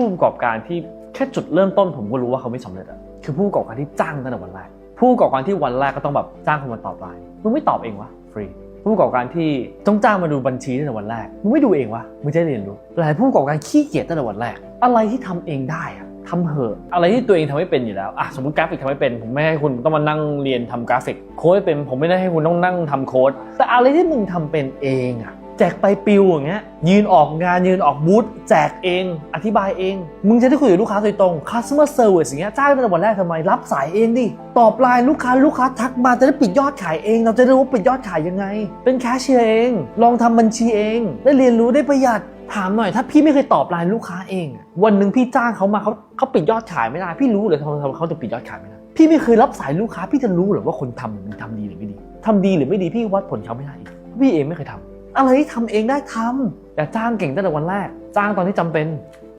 ผู้ประกอบการที่แค่จุดเริ่มต้นผมก็รู้ว่าเขาไม่สำเร็จอะคือผู้ประกอบการที่จ้างตั้งแต่วันแรก ผู้ประกอบการที่วันแรกก็ต้องแบบจ้างคนมาตอบไลน์มึงไม่ตอบเองวะฟรีผู้ประกอบการที่ต้องจ้างมาดูบัญชีตั้งแต่วันแรกมึงไม่ดูเองวะมึงจะเรียนรู้หลายผู้ประกอบการขี้เกียจตั้งแต่วันแรก อะไรที่ทำเองได้อะทำเหอะอะไรที่ตัวเองทำไม่เป็นอยู่แล้วอะสมมติกราฟิกทำไม่เป็น ผมไม่ให้คุณต้องมานั่งเรียนทำกราฟิก โค้ดไม่เป็น ผมไม่ได้ให้คุณต้องนั่งทำโค้ดแต่อะไรที่มึงทำเป็นเองอะ แจกไปปิวอย่างเงี้ยยืนออกงานยืนออกบูธแจกเอง อธิบายเอง มึงจะได้คุยกับลูกค้าโดยตรง customer service อย่างเงี้ยจ้างตั้งแต่วันแรกทำไม รับสายเองดิ ตอบไลน์ลูกค้าลูกค้าทักมาจะได้ปิดยอดขายเอง เราจะได้รู้ว่าปิดยอดขายยังไง เป็นแคชเชียร์เอง ลองทำบัญชีเอง ได้เรียนรู้ได้ประหยัดถามหน่อยถ้าพี่ไม่เคยตอบไลน์ลูกค้าเอง วันหนึ่งพี่จ้างเขามาเขาเขาปิดยอดขายไม่ได้พี่รู้เลยทำไมเขาจะปิดยอดขายไม่ได้พี่ไม่เคยรับสายลูกค้าพี่จะรู้หรือว่าคนทำมันทำดีหรือไม่ดีทำดีหรือไม่ดีพี่วัดผลเขาไม่ได้พี่เองไม่เคยทำ อะไรที่ทำเองได้ทำอย่าจ้างเก่งตั้งแต่วันแรก จ้างตอนที่จำเป็น